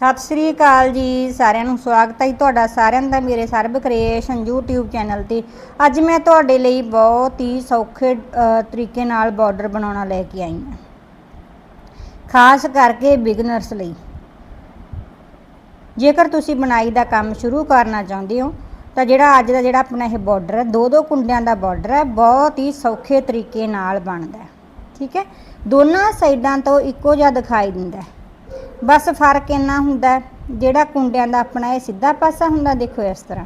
ਸਤਿ ਸ਼੍ਰੀ ਅਕਾਲ ਜੀ, ਸਾਰਿਆਂ ਨੂੰ ਸਵਾਗਤ ਹੈ ਜੀ ਤੁਹਾਡਾ ਸਾਰਿਆਂ ਦਾ ਮੇਰੇ ਸਰਬ ਕ੍ਰੀਏਸ਼ਨ YouTube ਚੈਨਲ ਤੇ। ਅੱਜ ਮੈਂ ਤੁਹਾਡੇ ਲਈ ਬਹੁਤ ਹੀ ਸੌਖੇ ਤਰੀਕੇ ਨਾਲ ਬਾਰਡਰ ਬਣਾਉਣਾ ਲੈ ਕੇ ਆਈ ਹਾਂ। ਖਾਸ ਕਰਕੇ ਬਿਗਨਰਸ ਲਈ। ਜੇਕਰ ਤੁਸੀਂ ਬਣਾਈ ਦਾ ਕੰਮ ਸ਼ੁਰੂ ਕਰਨਾ ਚਾਹੁੰਦੇ ਹੋ, ਤਾਂ ਜਿਹੜਾ ਅੱਜ ਦਾ ਜਿਹੜਾ ਆਪਣਾ ਇਹ ਬਾਰਡਰ ਹੈ ਦੋ ਦੋ ਕੁੰਡਿਆਂ ਦਾ ਬਾਰਡਰ ਹੈ, ਬਹੁਤ ਹੀ ਸੌਖੇ ਤਰੀਕੇ ਨਾਲ ਬਣਦਾ ਠੀਕ ਹੈ? ਦੋਨਾਂ ਸਾਈਡਾਂ ਤੋਂ ਇੱਕੋ ਜਿਹਾ ਦਿਖਾਈ ਦਿੰਦਾ ਹੈ। ਬਸ ਫ਼ਰਕ ਇੰਨਾ ਹੁੰਦਾ ਹੈ, ਜਿਹੜਾ ਕੁੰਡਿਆਂ ਦਾ ਆਪਣਾ ਇਹ ਸਿੱਧਾ ਪਾਸਾ ਹੁੰਦਾ ਦੇਖੋ ਇਸ ਤਰ੍ਹਾਂ।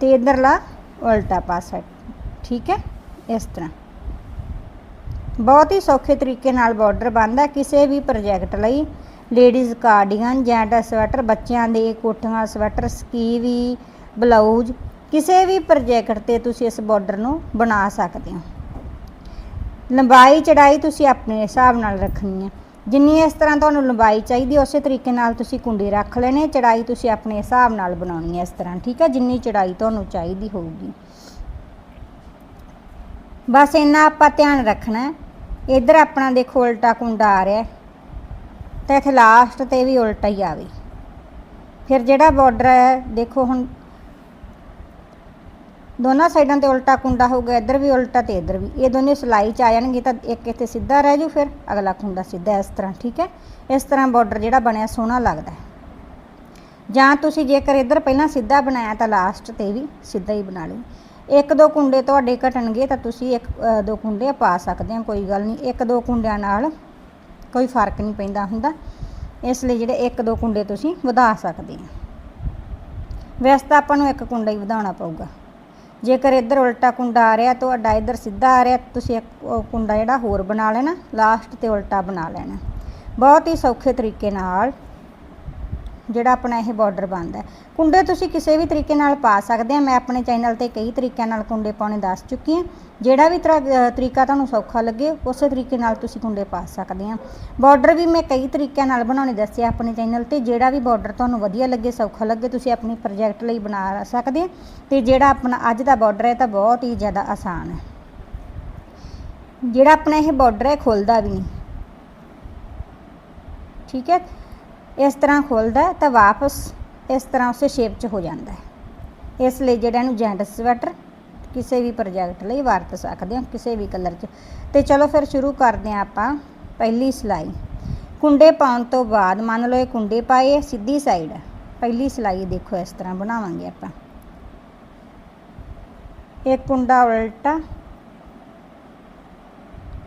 ਤੇ ਇਧਰਲਾ ਉਲਟਾ ਪਾਸਾ ਠੀਕ ਹੈ? ਇਸ ਤਰ੍ਹਾਂ। ਬਹੁਤ ਹੀ ਸੌਖੇ ਤਰੀਕੇ ਨਾਲ ਬਾਰਡਰ ਬਣਦਾ ਕਿਸੇ ਵੀ ਪ੍ਰੋਜੈਕਟ ਲਈ। ਲੇਡੀਜ਼ ਕਾਰਡੀਗਨ ਜੈਂਟ ਸਵੈਟਰ ਬੱਚਿਆਂ ਦੇ ਕੋਟੀਆਂ ਸਵੈਟਰ ਸਕੀਵੀ ਬਲਾਊਜ਼ ਕਿਸੇ ਵੀ ਪ੍ਰੋਜੈਕਟ ਤੇ ਤੁਸੀਂ ਇਸ ਬਾਰਡਰ ਨੂੰ ਬਣਾ ਸਕਦੇ ਹੋ। ਲੰਬਾਈ ਚੜਾਈ ਤੁਸੀਂ ਆਪਣੇ ਹਿਸਾਬ ਨਾਲ ਰੱਖਣੀ ਹੈ। ਜਿੰਨੀ ਇਸ ਤਰ੍ਹਾਂ ਤੁਹਾਨੂੰ ਲੰਬਾਈ ਚਾਹੀਦੀ ਉਸੇ ਤਰੀਕੇ ਨਾਲ ਤੁਸੀਂ ਕੁੰਡੇ ਰੱਖ ਲੈਣੇ, ਚੜਾਈ ਤੁਸੀਂ ਆਪਣੇ ਹਿਸਾਬ ਨਾਲ ਬਣਾਉਣੀ ਹੈ ਇਸ ਤਰ੍ਹਾਂ, ਠੀਕ ਹੈ? ਜਿੰਨੀ ਚੜਾਈ ਤੁਹਾਨੂੰ ਚਾਹੀਦੀ ਹੋਊਗੀ। ਬਸ ਇੰਨਾ ਆਪਾਂ ਧਿਆਨ ਰੱਖਣਾ ਹੈ। ਇਧਰ ਆਪਣਾ ਦੇਖੋ ਉਲਟਾ ਕੁੰਡਾ ਆ ਰਿਹਾ ਹੈ। ਤੇ ਇੱਥੇ ਲਾਸਟ ਤੇ ਵੀ ਉਲਟਾ ਹੀ ਆਵੇ। ਫਿਰ ਜਿਹੜਾ ਬਾਰਡਰ ਹੈ, ਦੇਖੋ ਹੁਣ ਦੋਨਾਂ ਸਾਈਡਾਂ ਤੇ ਉਲਟਾ ਕੁੰਡਾ ਹੋਊਗਾ, ਇੱਧਰ ਵੀ ਉਲਟਾ ਤੇ ਇੱਧਰ ਵੀ। ਇਹ ਦੋਨੇ ਸਿਲਾਈ ਚ ਆ ਜਾਣਗੇ ਤਾਂ ਇੱਕ ਇੱਥੇ ਸਿੱਧਾ ਰਹਿ ਜੂ ਫਿਰ, ਅਗਲਾ ਕੁੰਡਾ ਸਿੱਧਾ ਇਸ ਤਰ੍ਹਾਂ, ਠੀਕ ਹੈ? ਇਸ ਤਰ੍ਹਾਂ ਬਾਰਡਰ ਜਿਹੜਾ ਬਣਿਆ ਸੋਹਣਾ ਲੱਗਦਾ ਹੈ। ਜਾਂ ਤੁਸੀਂ ਜੇਕਰ ਇੱਧਰ ਪਹਿਲਾਂ ਸਿੱਧਾ ਬਣਾਇਆ ਤਾਂ ਲਾਸਟ ਤੇ ਵੀ ਸਿੱਧਾ ਹੀ ਬਣਾ ਲਈ ਇੱਕ ਦੋ ਕੁੰਡੇ ਤੁਹਾਡੇ ਘਟਣਗੇ ਤਾਂ ਤੁਸੀਂ ਇੱਕ ਦੋ ਕੁੰਡੇ ਪਾ ਸਕਦੇ ਹੋ, ਕੋਈ ਗੱਲ ਨਹੀਂ। ਇੱਕ ਦੋ ਕੁੰਡਿਆਂ ਨਾਲ ਕੋਈ ਫ਼ਰਕ ਨਹੀਂ ਪੈਂਦਾ ਹੁੰਦਾ। ਇਸ ਲਈ ਜਿਹੜੇ ਇੱਕ ਦੋ ਕੁੰਡੇ ਤੁਸੀਂ ਵਧਾ ਸਕਦੇ ਹੋ। ਵੈਸੇ ਤਾਂ ਆਪਾਂ ਨੂੰ ਇੱਕ ਕੁੰਡਾ ਹੀ ਵਧਾਉਣਾ ਪਊਗਾ। ਜੇਕਰ ਇੱਧਰ ਉਲਟਾ ਕੁੰਡਾ ਆ ਰਿਹਾ, ਤੁਹਾਡਾ ਇੱਧਰ ਸਿੱਧਾ ਆ ਰਿਹਾ, ਤੁਸੀਂ ਇੱਕ ਉਹ ਕੁੰਡਾ ਜਿਹੜਾ ਹੋਰ ਬਣਾ ਲੈਣਾ ਲਾਸਟ ਤੇ ਉਲਟਾ ਬਣਾ ਲੈਣਾ। ਬਹੁਤ ਹੀ ਸੌਖੇ ਤਰੀਕੇ ਨਾਲ ਜਿਹੜਾ ਆਪਣਾ ਇਹ ਬਾਰਡਰ ਬਣਦਾ ਕੁੰਡੇ ਤੁਸੀਂ ਕਿਸੇ ਵੀ ਤਰੀਕੇ ਨਾਲ ਪਾ ਸਕਦੇ ਆ। ਮੈਂ ਆਪਣੇ ਚੈਨਲ ਤੇ ਕਈ ਤਰੀਕਿਆਂ ਨਾਲ ਕੁੰਡੇ ਪਾਉਣੇ ਦੱਸ ਚੁੱਕੀ ਹਾਂ। ਜਿਹੜਾ ਵੀ ਤਰੀਕਾ ਤੁਹਾਨੂੰ ਸੌਖਾ ਲੱਗੇ, ਉਸੇ ਤਰੀਕੇ ਨਾਲ ਤੁਸੀਂ ਕੁੰਡੇ ਪਾ ਸਕਦੇ ਆ। ਬਾਰਡਰ ਵੀ ਮੈਂ ਕਈ ਤਰੀਕਿਆਂ ਨਾਲ ਬਣਾਉਣੇ ਦੱਸਿਆ ਆਪਣੇ ਚੈਨਲ ਤੇ। ਜਿਹੜਾ ਵੀ ਬਾਰਡਰ ਤੁਹਾਨੂੰ ਵਧੀਆ ਲੱਗੇ, ਸੌਖਾ ਲੱਗੇ, ਤੁਸੀਂ ਆਪਣੇ ਪ੍ਰੋਜੈਕਟ ਲਈ ਬਣਾ ਸਕਦੇ ਆ। ਤੇ ਜਿਹੜਾ ਆਪਣਾ ਅੱਜ ਦਾ ਬਾਰਡਰ ਹੈ ਤਾਂ ਬਹੁਤ ਹੀ ਜ਼ਿਆਦਾ ਆਸਾਨ ਹੈ। ਜਿਹੜਾ ਆਪਣਾ ਇਹ ਬਾਰਡਰ ਹੈ ਖੁੱਲਦਾ ਵੀ ਨਹੀਂ। ਠੀਕ ਹੈ? ਇਸ ਤਰ੍ਹਾਂ ਖੁੱਲਦਾ ਤਾਂ ਵਾਪਸ ਇਸ ਤਰ੍ਹਾਂ ਉਸੇ ਸ਼ੇਪ 'ਚ ਹੋ ਜਾਂਦਾ ਹੈ। ਇਸ ਲਈ ਜਿਹੜਾ ਇਹਨੂੰ ਜੈਂਟ ਸਵੈਟਰ ਕਿਸੇ ਵੀ ਪ੍ਰੋਜੈਕਟ ਲਈ ਵਰਤ ਸਕਦੇ ਹਾਂ, ਕਿਸੇ ਵੀ ਕਲਰ 'ਚ। ਤੇ ਚਲੋ ਫਿਰ ਸ਼ੁਰੂ ਕਰਦੇ ਹਾਂ ਆਪਾਂ ਪਹਿਲੀ ਸਿਲਾਈ। ਕੁੰਡੇ ਪਾਉਣ ਤੋਂ ਬਾਅਦ ਮੰਨ ਲਓ ਇਹ ਕੁੰਡੇ ਪਾਏ, ਸਿੱਧੀ ਸਾਈਡ ਪਹਿਲੀ ਸਿਲਾਈ ਦੇਖੋ ਇਸ ਤਰ੍ਹਾਂ ਬਣਾਵਾਂਗੇ ਆਪਾਂ। ਇੱਕ ਕੁੰਡਾ ਉਲਟਾ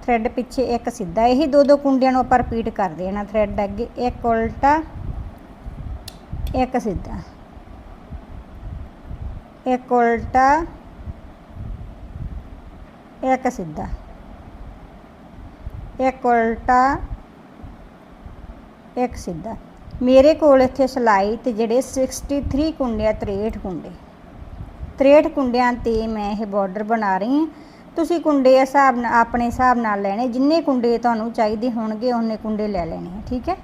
ਥਰੈਡ ਪਿੱਛੇ ਇੱਕ ਸਿੱਧਾ, ਇਹੀ ਦੋ ਦੋ ਕੁੰਡਿਆਂ ਨੂੰ ਆਪਾਂ ਰਿਪੀਟ ਕਰ ਦੇਣਾ ਦਾ ਅੱਗੇ। ਇੱਕ ਉਲਟਾ, ਇੱਕ ਸਿੱਧਾ। ਇੱਕ ਉਲਟਾ, ਇੱਕ ਸਿੱਧਾ। ਇੱਕ ਉਲਟਾ, ਇੱਕ ਸਿੱਧਾ। ਮੇਰੇ ਕੋਲ ਇੱਥੇ ਸਿਲਾਈ ਤੇ ਜਿਹੜੇ 63 ਕੁੰਡੇ ਆ 63 ਕੁੰਡੇ। 63 ਕੁੰਡਿਆਂ ਤੇ ਮੈਂ ਇਹ ਬਾਰਡਰ ਬਣਾ ਰਹੀ ਹਾਂ। ਤੁਸੀਂ ਕੁੰਡੇ ਹਿਸਾਬ ਨਾਲ, ਆਪਣੇ ਹਿਸਾਬ ਨਾਲ ਲੈਣੇ, ਜਿੰਨੇ ਕੁੰਡੇ ਤੁਹਾਨੂੰ ਚਾਹੀਦੇ ਹੋਣਗੇ, ਉਹਨੇ ਕੁੰਡੇ ਲੈ ਲੈਣੇ ਆ, ਠੀਕ ਹੈ?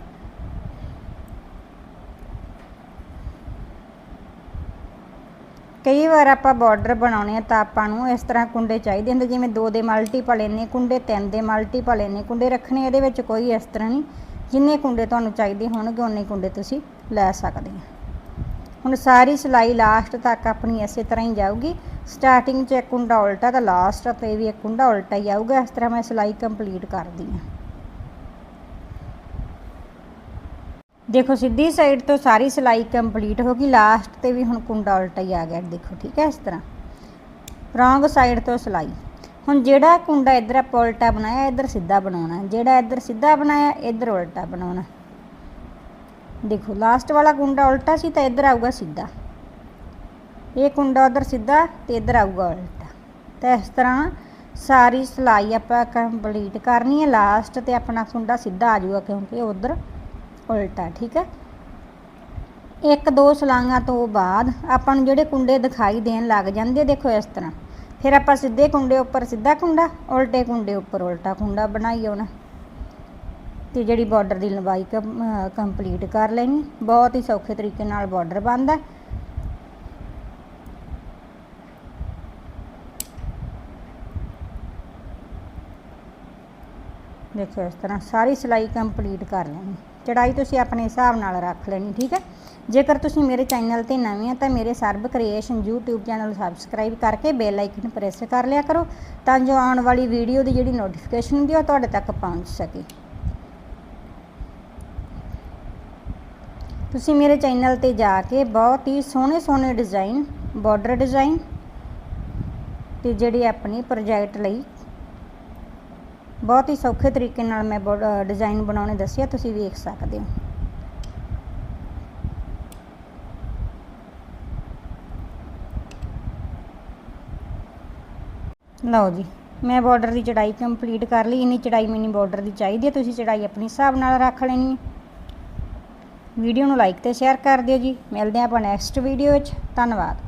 ਕਈ ਵਾਰ ਆਪਾਂ ਬਾਰਡਰ ਬਣਾਉਣੇ ਆ ਤਾਂ ਆਪਾਂ ਨੂੰ ਇਸ ਤਰ੍ਹਾਂ ਕੁੰਡੇ ਚਾਹੀਦੇ ਹੁੰਦੇ, ਜਿਵੇਂ ਦੋ ਦੇ ਮਲਟੀਪਲ ਇੰਨੇ, ਕੁੰਡੇ ਤਿੰਨ ਦੇ ਮਲਟੀਪਲ ਇੰਨੇ, ਕੁੰਡੇ ਰੱਖਣੇ ਇਹਦੇ ਵਿੱਚ ਕੋਈ ਇਸ ਤਰ੍ਹਾਂ ਨਹੀਂ, ਜਿੰਨੇ ਕੁੰਡੇ ਤੁਹਾਨੂੰ ਚਾਹੀਦੇ ਹੋਣਗੇ ਉਨੇ ਕੁੰਡੇ ਤੁਸੀਂ ਲੈ ਸਕਦੇ ਆ। ਹੁਣ ਸਾਰੀ ਸਿਲਾਈ ਲਾਸਟ ਤੱਕ ਆਪਣੀ ਇਸੇ ਤਰ੍ਹਾਂ ਹੀ ਜਾਊਗੀ। ਸਟਾਰਟਿੰਗ 'ਚ ਇੱਕ ਕੁੰਡਾ ਉਲਟਾ, ਤਾਂ ਲਾਸਟ ਤੇ ਵੀ ਇੱਕ ਕੁੰਡਾ ਉਲਟਾ ਹੀ ਆਊਗਾ। ਇਸ ਤਰ੍ਹਾਂ ਮੈਂ ਸਿਲਾਈ ਕੰਪਲੀਟ ਕਰਦੀ ਹਾਂ। ਦੇਖੋ, ਸਿੱਧੀ ਸਾਈਡ ਤੋਂ ਸਾਰੀ ਸਿਲਾਈ ਕੰਪਲੀਟ ਹੋ ਗਈ। ਲਾਸਟ ਤੇ ਵੀ ਹੁਣ ਕੁੰਡਾ ਉਲਟਾ ਹੀ ਆ ਗਿਆ। ਦੇਖੋ, ਠੀਕ ਹੈ, ਇਸ ਤਰ੍ਹਾਂ। ਰੋਂਗ ਸਾਈਡ ਤੋਂ ਸਿਲਾਈ। ਹੁਣ ਜਿਹੜਾ ਕੁੰਡਾ ਇੱਧਰ ਆਪਾਂ ਉਲਟਾ ਬਣਾਇਆ, ਇੱਧਰ ਸਿੱਧਾ ਬਣਾਉਣਾ। ਜਿਹੜਾ ਇੱਧਰ ਸਿੱਧਾ ਬਣਾਇਆ, ਇੱਧਰ ਉਲਟਾ ਬਣਾਉਣਾ। ਦੇਖੋ ਲਾਸਟ ਵਾਲਾ ਕੁੰਡਾ ਉਲਟਾ ਸੀ ਤਾਂ ਇੱਧਰ ਆਊਗਾ ਸਿੱਧਾ। ਇਹ ਕੁੰਡਾ ਉਧਰ ਸਿੱਧਾ ਤੇ ਇੱਧਰ ਆਊਗਾ ਉਲਟਾ। ਤਾਂ ਇਸ ਤਰ੍ਹਾਂ ਸਾਰੀ ਸਿਲਾਈ ਆਪਾਂ ਕੰਪਲੀਟ ਕਰਨੀ ਹੈ। ਲਾਸਟ ਤੇ ਆਪਣਾ ਕੁੰਡਾ ਸਿੱਧਾ ਆ ਜਾਊਗਾ ਕਿਉਂਕਿ ਉਧਰ ਉਲਟਾ, ਠੀਕ ਹੈ? ਇੱਕ ਦੋ ਸਲਾਈਆਂ ਤੋਂ ਬਾਅਦ ਆਪਾਂ ਨੂੰ ਜਿਹੜੇ ਕੁੰਡੇ ਦਿਖਾਈ ਦੇਣ ਲੱਗ ਜਾਂਦੇ, ਦੇਖੋ ਇਸ ਤਰ੍ਹਾਂ। ਫਿਰ ਆਪਾਂ ਸਿੱਧੇ ਕੁੰਡੇ ਉੱਪਰ ਸਿੱਧਾ ਕੁੰਡਾ, ਉਲਟੇ ਕੁੰਡੇ ਉੱਪਰ ਉਲਟਾ ਕੁੰਡਾ ਬਣਾਈ ਆਉਣਾ। ਤੇ ਜਿਹੜੀ ਬਾਰਡਰ ਦੀ ਲੰਬਾਈ ਕੰਪਲੀਟ ਕਰ ਲੈਣੀ ਬਹੁਤ ਹੀ ਸੌਖੇ ਤਰੀਕੇ ਨਾਲ ਬਾਰਡਰ ਬਣਦਾ ਦੇਖੋ ਇਸ ਤਰ੍ਹਾਂ ਸਾਰੀ ਸਿਲਾਈ ਕੰਪਲੀਟ ਕਰ ਲੈਣੀ ਚੜਾਈ ਤੁਸੀਂ ਆਪਣੇ ਹਿਸਾਬ ਨਾਲ ਰੱਖ ਲੈਣੀ, ਠੀਕ ਹੈ? ਜੇਕਰ ਤੁਸੀਂ ਮੇਰੇ ਚੈਨਲ ਤੇ ਨਵੇਂ ਆ ਤਾਂ ਮੇਰੇ Sarab creation YouTube channel subscribe ਕਰਕੇ ਬੈਲ ਆਈਕਨ ਪ੍ਰੈਸ ਕਰ ਲਿਆ ਕਰੋ, ਤਾਂ ਜੋ ਆਉਣ ਵਾਲੀ ਵੀਡੀਓ ਦੀ ਜਿਹੜੀ ਨੋਟੀਫਿਕੇਸ਼ਨ ਹੁੰਦੀ ਉਹ ਤੁਹਾਡੇ ਤੱਕ ਪਹੁੰਚ ਸਕੇ। ਤੁਸੀਂ ਮੇਰੇ ਚੈਨਲ ਤੇ ਜਾ ਕੇ ਬਹੁਤ ਹੀ ਸੋਹਣੇ ਸੋਹਣੇ ਡਿਜ਼ਾਈਨ ਬਾਰਡਰ ਡਿਜ਼ਾਈਨ ਤੇ ਜਿਹੜੇ ਆਪਣੀ ਪ੍ਰੋਜੈਕਟ ਲਈ ਬਹੁਤ ਹੀ ਸੌਖੇ ਤਰੀਕੇ ਨਾਲ ਮੈਂ ਡਿਜ਼ਾਈਨ ਬਣਾਉਣੇ ਦੱਸਿਆ ਤੁਸੀਂ ਵੇਖ ਸਕਦੇ ਹੋ। ਲਓ ਜੀ, ਮੈਂ ਬਾਰਡਰ ਦੀ ਚੜਾਈ ਕੰਪਲੀਟ ਕਰ ਲਈ, ਇਨੀ ਚੜਾਈ ਮੈਨੂੰ ਬਾਰਡਰ ਦੀ ਚਾਹੀਦੀ ਹੈ, ਤੁਸੀਂ ਚੜਾਈ ਆਪਣੇ ਹਿਸਾਬ ਨਾਲ ਰੱਖ ਲੈਣੀ ਹੈ। ਵੀਡੀਓ ਨੂੰ ਲਾਈਕ ਤੇ ਸ਼ੇਅਰ ਕਰ ਦਿਓ ਜੀ। ਮਿਲਦੇ ਹਾਂ ਆਪਾਂ ਨੈਕਸਟ ਵੀਡੀਓ ਵਿੱਚ। ਧੰਨਵਾਦ।